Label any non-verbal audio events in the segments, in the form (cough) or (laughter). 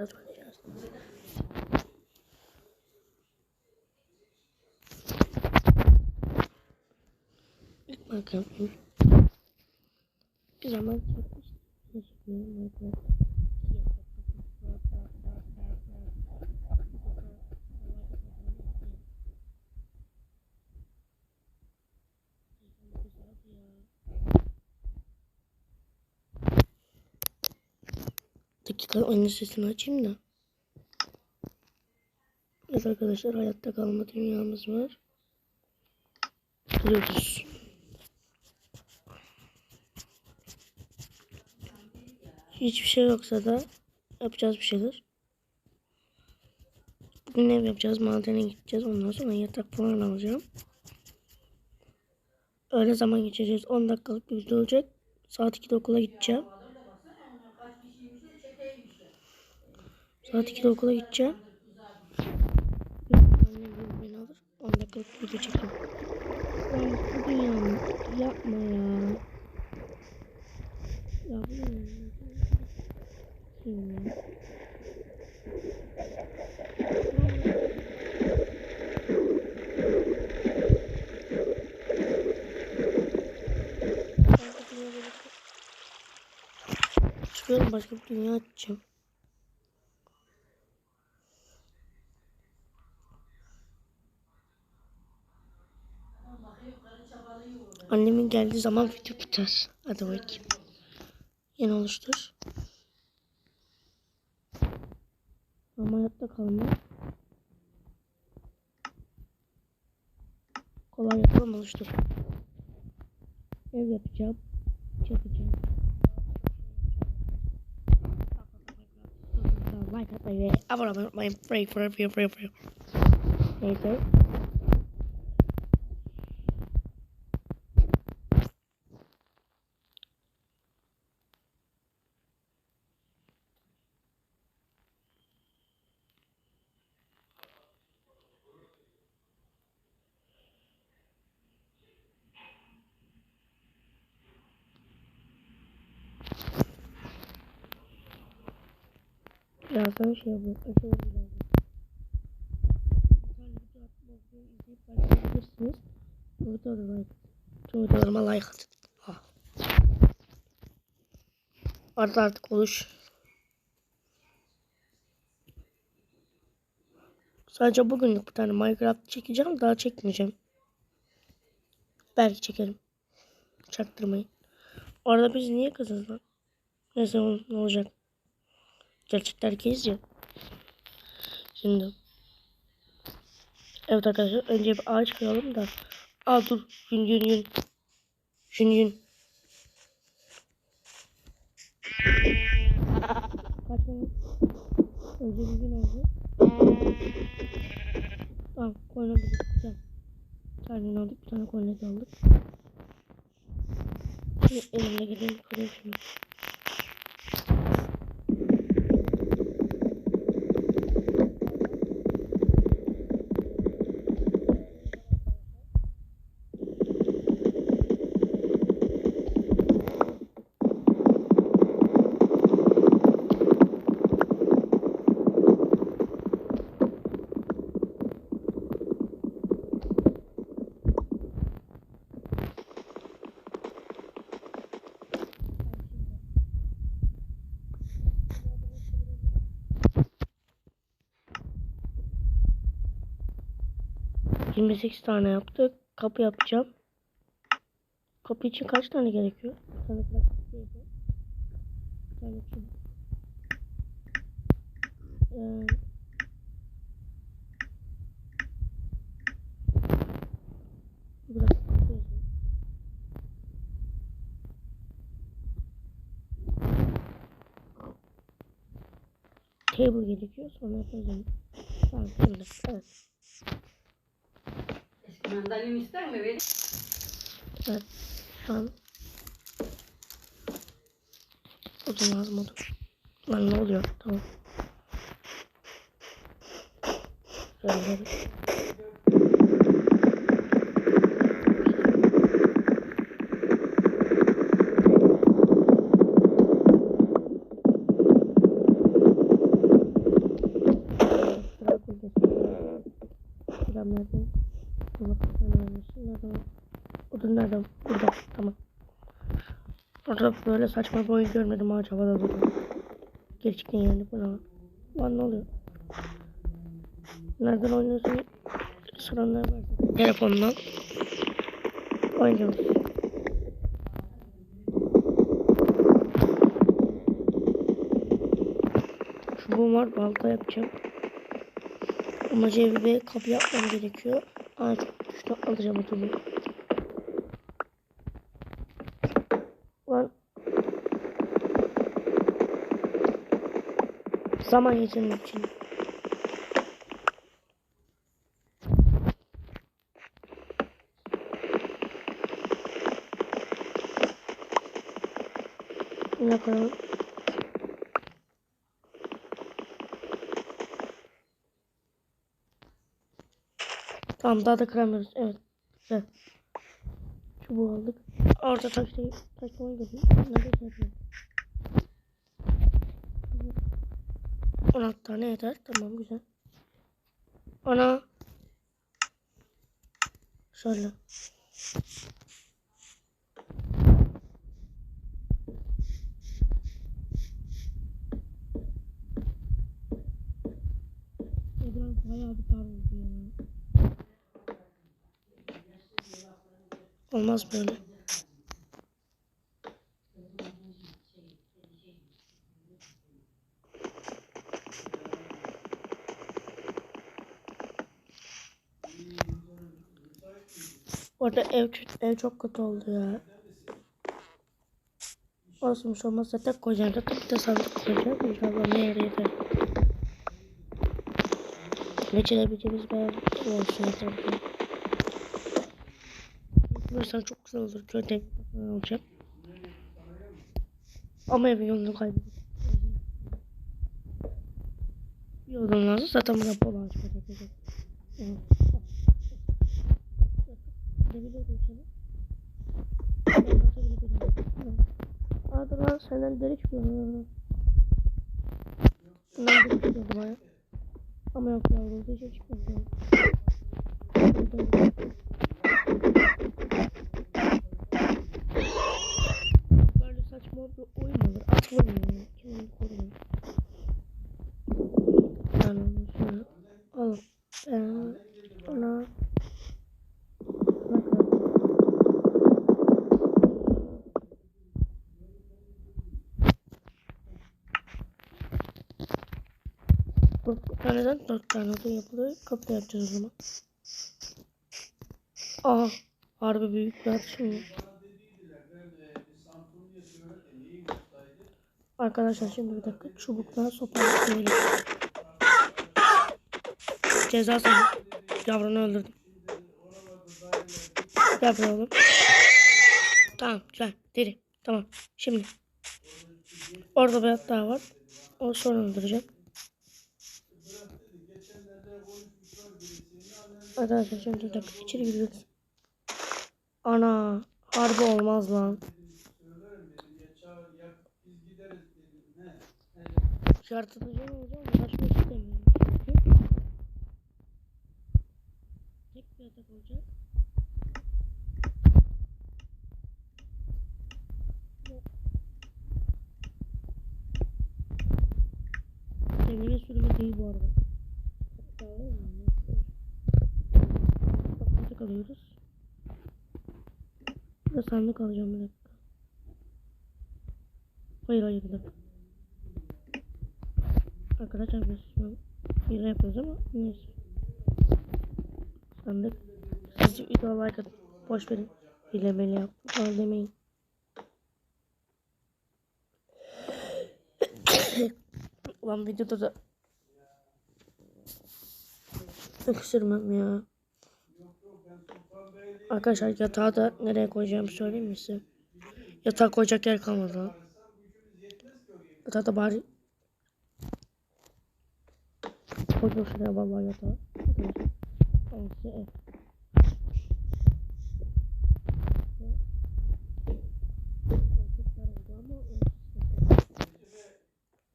Biraz oynayacağız. Bakalım. Bir zaman çekmiş. Ne dakika oyunun sesini açayım da. Evet arkadaşlar hayatta kalma dünyamız var. Giriyoruz. Hiçbir şey yoksa da yapacağız bir şeyler. Bugün ev yapacağız. Madene gideceğiz. Ondan sonra yatak falan alacağım. Öyle zaman geçireceğiz. 10 dakikalık bir video olacak. Saat 2'de okula gideceğim. Saat 2'de okula gideceğim. Annem bugün beni alır. 10 dakikalık video çekeyim. Ya bugün ya yapma ya. Ya bu ne? Çıkıyorum başka bir dünya açacağım. Annemin geldiği zaman video biter. Hadi bakayım. Yeni oluştur. Ama hayatta kalma. Kolay yapalım oluştur. Ev yapacağım. Yapacağım. Like atmayı ve abone olmayı unutmayın. Pray for pray for pray. Neyse. Birazdan şey yapıyor. Açalım birazdan. Başlayabilirsiniz. Bu videoda like. Tüm videolarıma like atın. Ha. Artık oluş. Sadece bugünlük bir tane Minecraft çekeceğim. Daha çekmeyeceğim. Belki çekerim. Çaktırmayın. Orada biz niye kızız lan? Neyse ne olacak? Gerçekten herkes ya. Şimdi. Evet arkadaşlar önce bir ağaç kıralım da. Aa dur. Yün yün yün. Yün yün. Kaçmayın. Önce bir yün aldı. Tamam koyuna bir güzel. Bir tane aldık. Bir tane koyuna aldık. Şimdi elimde gideyim kırayım şunu. Yirmi sekiz tane yaptık. Kapı yapacağım. Kapı için kaç tane gerekiyor? Bir tane plastik. Bir tane. Ee, Bırak. Table gerekiyor. Sonra yapacağım. Tamam şimdi. Evet. Eski mandalini ister mi? Vereyim. Evet. An Odun lazım odun. Lan ne oluyor? Tamam. Şöyle. Nerede? Burada. Tamam. Orada böyle saçma bir oyun görmedim ağaç havada durdu. Gerçekten yani bu ne? lan? Ne oluyor? Nereden oynuyorsun? Sıranlar var. Telefondan. Oynuyoruz. Çubuğum var balta yapacağım. Ama cebibe kapı yapmam gerekiyor. Çok güçlü alacağım o çubuğu. Lan. Zaman geçirmek için. Ne koyalım? Tamam daha da kıramıyoruz. Evet. Güzel. Çubuğu aldık. Orada taşlayı taşlamayı gördüm. Nerede şey 16 tane yeter. Tamam güzel. Ana. Şöyle. Biraz bayağı. Olmaz böyle. Orada ev, ev çok kötü oldu ya. Olsun şey olmaz zaten koyacağım. Zaten bir de sandık koyacağım. İnşallah ne yere yeter. Geçirebileceğimiz bayağı olsun yeter. Yapılırsan çok güzel olur. Köyde olacak. Ama evin yolunu kaybettim. Yolun lazım. Zaten buna bol ağaç gerekecek. Evet. Aa dur lan senden deri çıkıyor. Bundan deri. Ama yok yavrum bir şey çıkmıyor. Böyle saçma bir oyun olur. At oyunu. Kendini korumayın. Ben onu şöyle alıp ben ona bakalım. Dört tane odun yapılıyor. Kapı yapacağız o zaman. Aha. Harbi büyük bir atışım. Arkadaşlar şimdi bir dakika çubukla sopa yapmayı Ceza sana. Yavrunu öldürdüm. Buraya oğlum. Tamam güzel. Deri. Tamam. Şimdi. Orada bir at daha var. O sonra öldüreceğim. Arkadaşlar şimdi bir dakika içeri giriyoruz. Ana. Harbi olmaz lan. Çıkartılacağım olacağım. Uğraşmak istemiyorum. Çünkü tek bir atak olacak. Deneme sürümü değil bu arada. Hatta var mı? Atak alıyoruz. Bir de sandık alacağım bir dakika. Hayır hayır bir dakika. Arkadaşlar biz hile yapıyoruz ama neyse. Sandık. Siz video like atın. Boş verin. Hile mele yap. Bana demeyin. (coughs) Ulan videoda da öksürmem ya. Arkadaşlar yatağı da nereye koyacağımı söyleyeyim mi size? Yatağa koyacak yer kalmadı. Yatağı da bari Koydum şuraya vallahi yatağı. Ama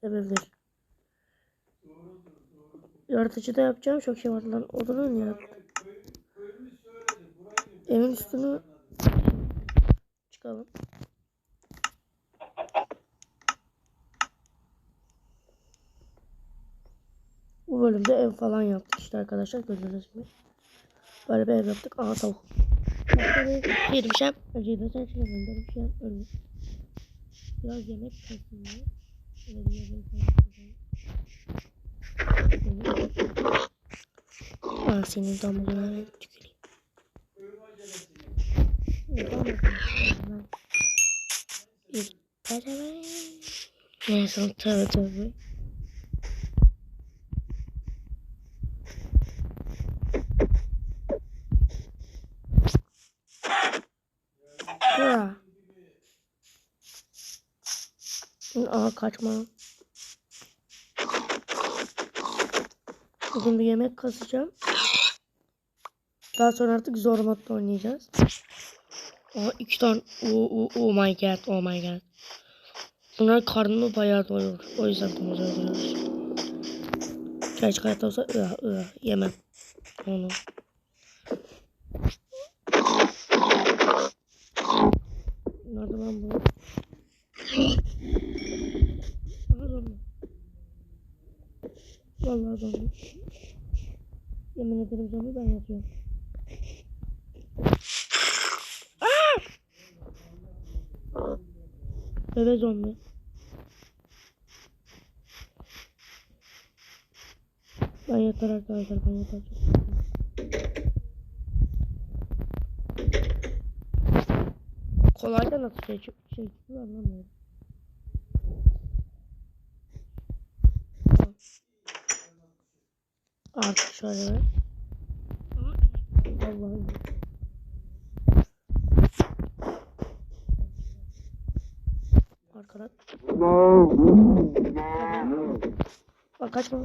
Sebebidir. Yaratıcı da yapacağım çok şey var lan. Odunun ya. Evin üstünü çıkalım. Bu bölümde ev falan yaptık işte arkadaşlar gördüğünüz gibi. Böyle bir ev yaptık. Aha tavuk. Yedim şey. Acıydı sen şey gönderim şey ölmüş. Biraz yemek kasıyor. Şöyle bir yemek Aa senin damlalarına tüküreyim. Neyse tövbe. Bra. Aa kaçma. Bugün bir yemek kasacağım. Daha sonra artık zor modda oynayacağız. Aa iki tane. Oh, oh, oh my god. Oh my god. Bunlar karnımı bayağı doyurur. O yüzden bunu öldürüyoruz. Gerçek hayatta olsa ıh ıh yemem. Onu. Nerede lan bu? Aha zombi. Vallahi zombi. Yemin ederim zombi ben yatıyorum. Bebe zombi. Ben yatar arkadaşlar ben yatar. Kolayda nasıl şey, çık şey anlamıyorum. Artık şöyle ver. Arkadan. Bak kaçma.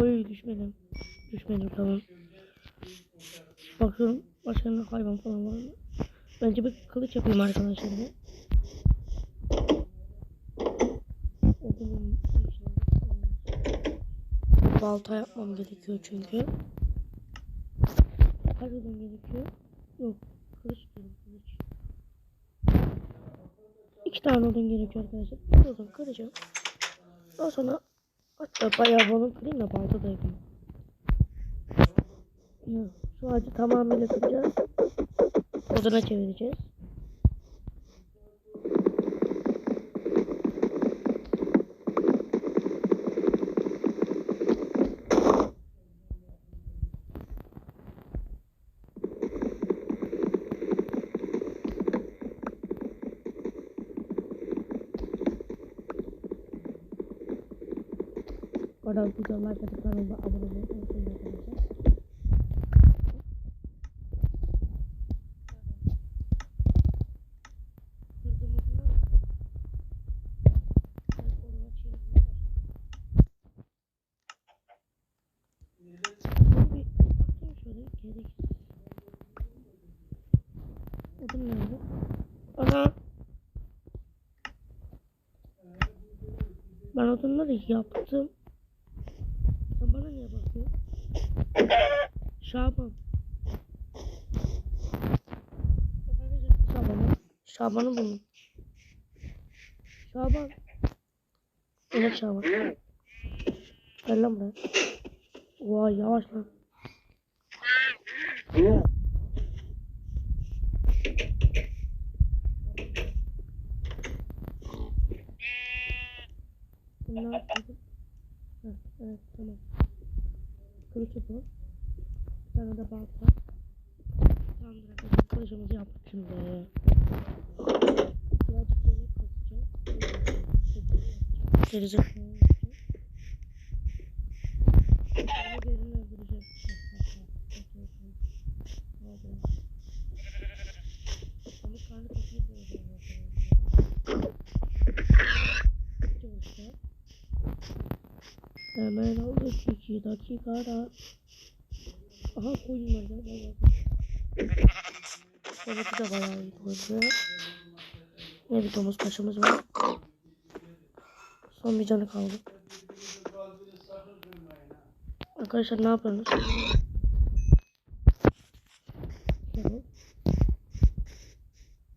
Oy düşmedim. Düşmedim tamam. Bakıyorum başka ne hayvan falan var mı? Bence bir kılıç yapayım arkadaşlar. Balta yapmam gerekiyor çünkü. Odun gerekiyor? Yok. Kılıç diyorum kılıç. İki tane odun gerekiyor arkadaşlar. Bir odun kıracağım. Daha sonra hatta bayağı balon kırayım da balta da yapayım. Ya, Şu ağacı tamamıyla kıracağız. Oduna çevireceğiz. Oradan videolar da kanalıma abone olmayı unutmayın arkadaşlar. Ben odunları yaptım. Sen bana niye bakıyorsun? Şaban. Şaban'ı. Şaban'ı bulun. Şaban. Evet Şaban. Gel lan buraya. Vay yavaş lan. Yapıyordun? Heh, evet tamam. Kılıç yapalım. Tane de balta. Tamamdır arkadaşlar kılıcımızı yaptık şimdi. Birazcık yemek kasacağım. Ama gelin öldüreceğim. Onu karnı kapıyı. Çalışıyor. Hemen aldık iki dakikada. Aha koyun var ya. Evet bu da bayağı iyi koydu. Ne bir domuz paşamız var. Son bir canı kaldı. Arkadaşlar ne yapıyorsunuz?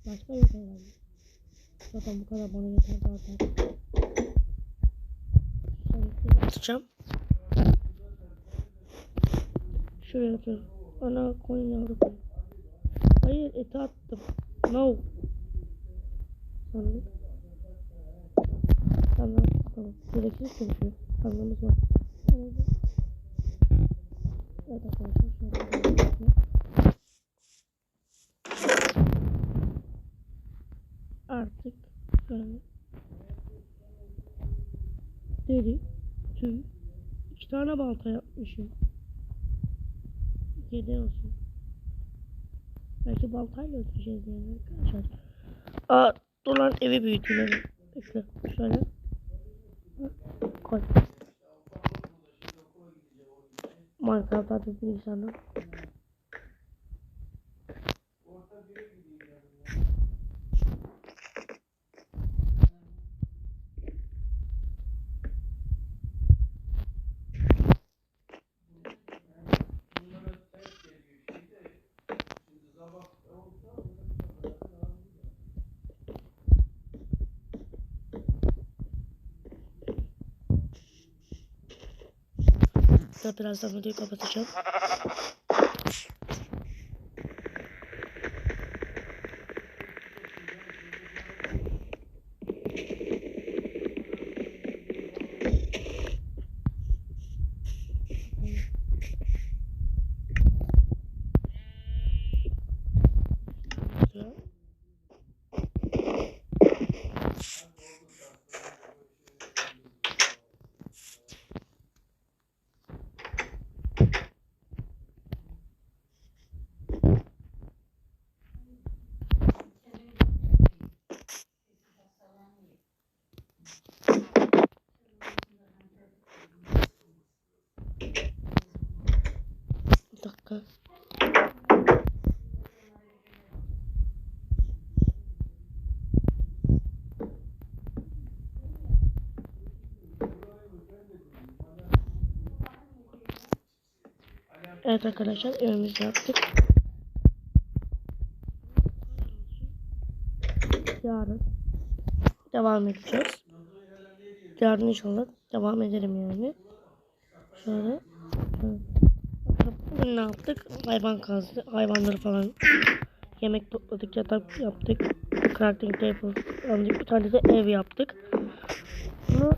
Başka yok herhalde. Zaten bu kadar bana yeter zaten. Atacağım. Şuraya atıyorum. Ana koyun yavru koyun. Hayır eti attım. No. Sandık. Tamam tamam. Gereksiz konuşuyor. Anlamız var. Evet arkadaşlar. Artık şöyle. Deri, tüy. İki tane balta yapmışım. Yedi olsun. Belki baltayla öldüreceğiz yani arkadaşlar. Aa dur lan evi büyütüyorum. Bekle şöyle. Koy. Minecraft artık bilgisayarda. Da birazdan videoyu kapatacağım. (laughs) Güzel. Bir dakika. Evet arkadaşlar evimizi yaptık. Yarın devam edeceğiz. Yarın inşallah devam ederim yani. Şöyle. Bugün ne yaptık? Hayvan kazdı. Hayvanları falan yemek topladık, yatak yaptık. Crafting table aldık. Bir tane de ev yaptık. Bunu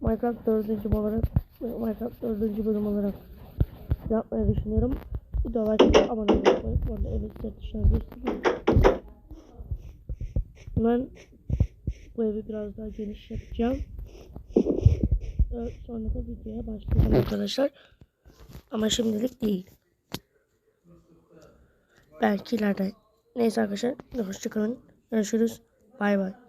Minecraft 4. bölüm olarak Minecraft 4. bölüm olarak yapmayı düşünüyorum. Bir de like abone olmayı. Bu arada evi size. Ben bu evi biraz daha geniş yapacağım. Evet, sonra da videoya başlayacağım arkadaşlar. Ama şimdilik değil. Belki ileride. Neyse arkadaşlar. Hoşçakalın. Görüşürüz. Bay bay.